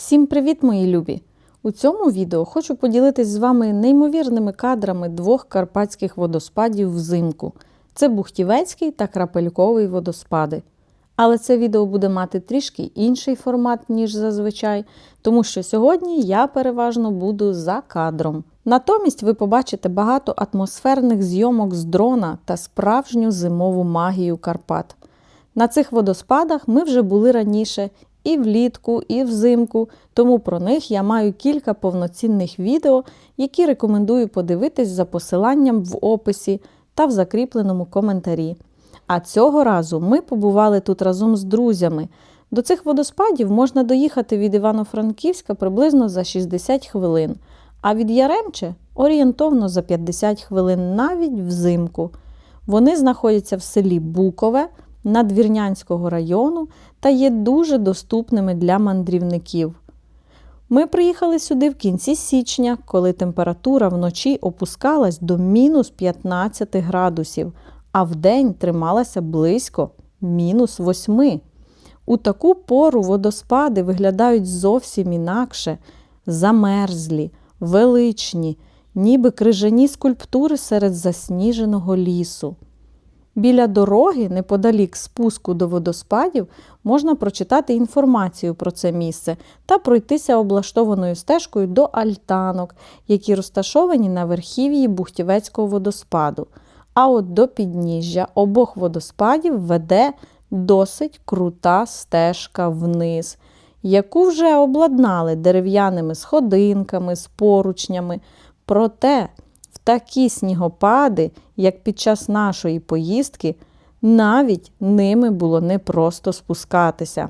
Всім привіт, мої любі! У цьому відео хочу поділитись з вами неймовірними кадрами двох карпатських водоспадів взимку. Це Бухтівецький та Крапельковий водоспади. Але це відео буде мати трішки інший формат, ніж зазвичай, тому що сьогодні я переважно буду за кадром. Натомість ви побачите багато атмосферних зйомок з дрона та справжню зимову магію Карпат. На цих водоспадах ми вже були раніше і влітку, і взимку, тому про них я маю кілька повноцінних відео, які рекомендую подивитись за посиланням в описі та в закріпленому коментарі. А цього разу ми побували тут разом з друзями. До цих водоспадів можна доїхати від Івано-Франківська приблизно за 60 хвилин, а від Яремче орієнтовно за 50 хвилин навіть взимку. Вони знаходяться в селі Букове Надвірнянського району та є дуже доступними для мандрівників. Ми приїхали сюди в кінці січня, коли температура вночі опускалась до мінус 15 градусів, а вдень трималася близько мінус 8. У таку пору водоспади виглядають зовсім інакше, замерзлі, величні, ніби крижані скульптури серед засніженого лісу. Біля дороги, неподалік спуску до водоспадів, можна прочитати інформацію про це місце та пройтися облаштованою стежкою до альтанок, які розташовані на верхів'ї Бухтівецького водоспаду. А от до підніжжя обох водоспадів веде досить крута стежка вниз, яку вже обладнали дерев'яними сходинками, з поручнями. Проте такі снігопади, як під час нашої поїздки, навіть ними було непросто спускатися.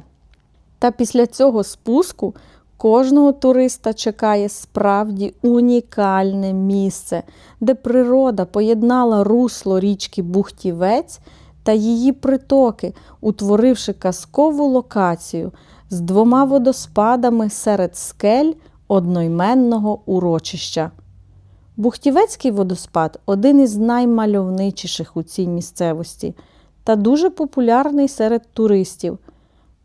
Та після цього спуску кожного туриста чекає справді унікальне місце, де природа поєднала русло річки Бухтівець та її притоки, утворивши казкову локацію з двома водоспадами серед скель одноіменного урочища. Бухтівецький водоспад один із наймальовничіших у цій місцевості та дуже популярний серед туристів.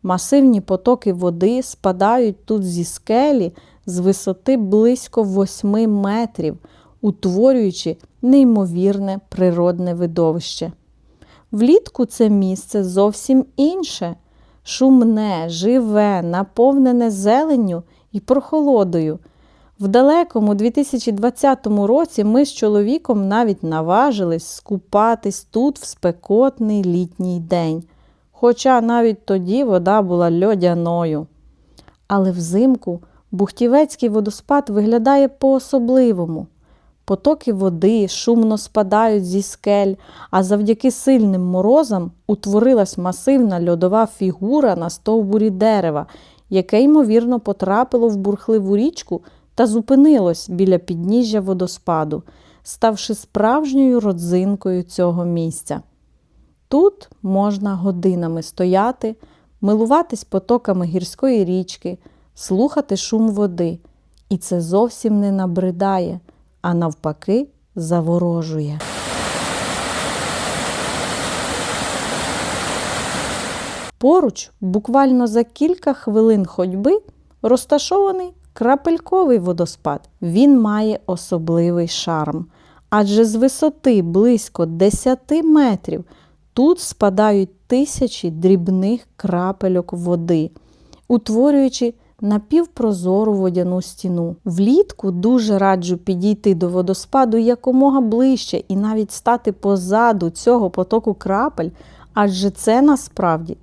Масивні потоки води спадають тут зі скелі з висоти близько 8 метрів, утворюючи неймовірне природне видовище. Влітку це місце зовсім інше, шумне, живе, наповнене зеленню і прохолодою. В далекому 2020 році ми з чоловіком навіть наважились скупатись тут в спекотний літній день. Хоча навіть тоді вода була льодяною. Але взимку Бухтівецький водоспад виглядає по-особливому. Потоки води шумно спадають зі скель, а завдяки сильним морозам утворилась масивна льодова фігура на стовбурі дерева, яке, ймовірно, потрапило в бурхливу річку та зупинилось біля підніжжя водоспаду, ставши справжньою родзинкою цього місця. Тут можна годинами стояти, милуватись потоками гірської річки, слухати шум води, і це зовсім не набридає, а навпаки, заворожує. Поруч, буквально за кілька хвилин ходьби, розташований крапельковий водоспад. Він має особливий шарм, адже з висоти близько 10 метрів тут спадають тисячі дрібних крапельок води, утворюючи напівпрозору водяну стіну. Влітку дуже раджу підійти до водоспаду якомога ближче і навіть стати позаду цього потоку крапель, адже це насправді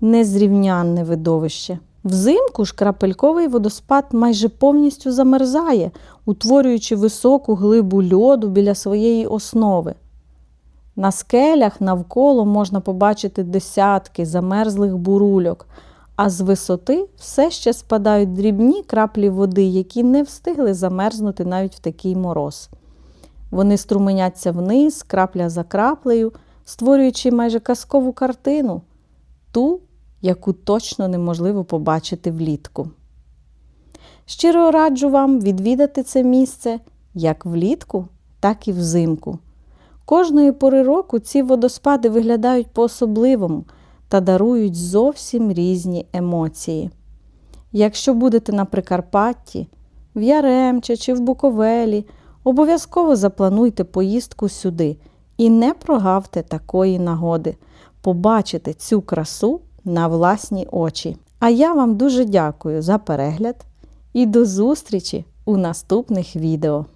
незрівнянне видовище. Взимку ж крапельковий водоспад майже повністю замерзає, утворюючи високу глибу льоду біля своєї основи. На скелях навколо можна побачити десятки замерзлих бурульок, а з висоти все ще спадають дрібні краплі води, які не встигли замерзнути навіть в такий мороз. Вони струменяться вниз, крапля за краплею, створюючи майже казкову картину, ту, яку точно неможливо побачити влітку. Щиро раджу вам відвідати це місце як влітку, так і взимку. Кожної пори року ці водоспади виглядають по-особливому та дарують зовсім різні емоції. Якщо будете на Прикарпатті, в Яремче чи в Буковелі, обов'язково заплануйте поїздку сюди і не прогавте такої нагоди побачити цю красу на власні очі. А я вам дуже дякую за перегляд і до зустрічі у наступних відео.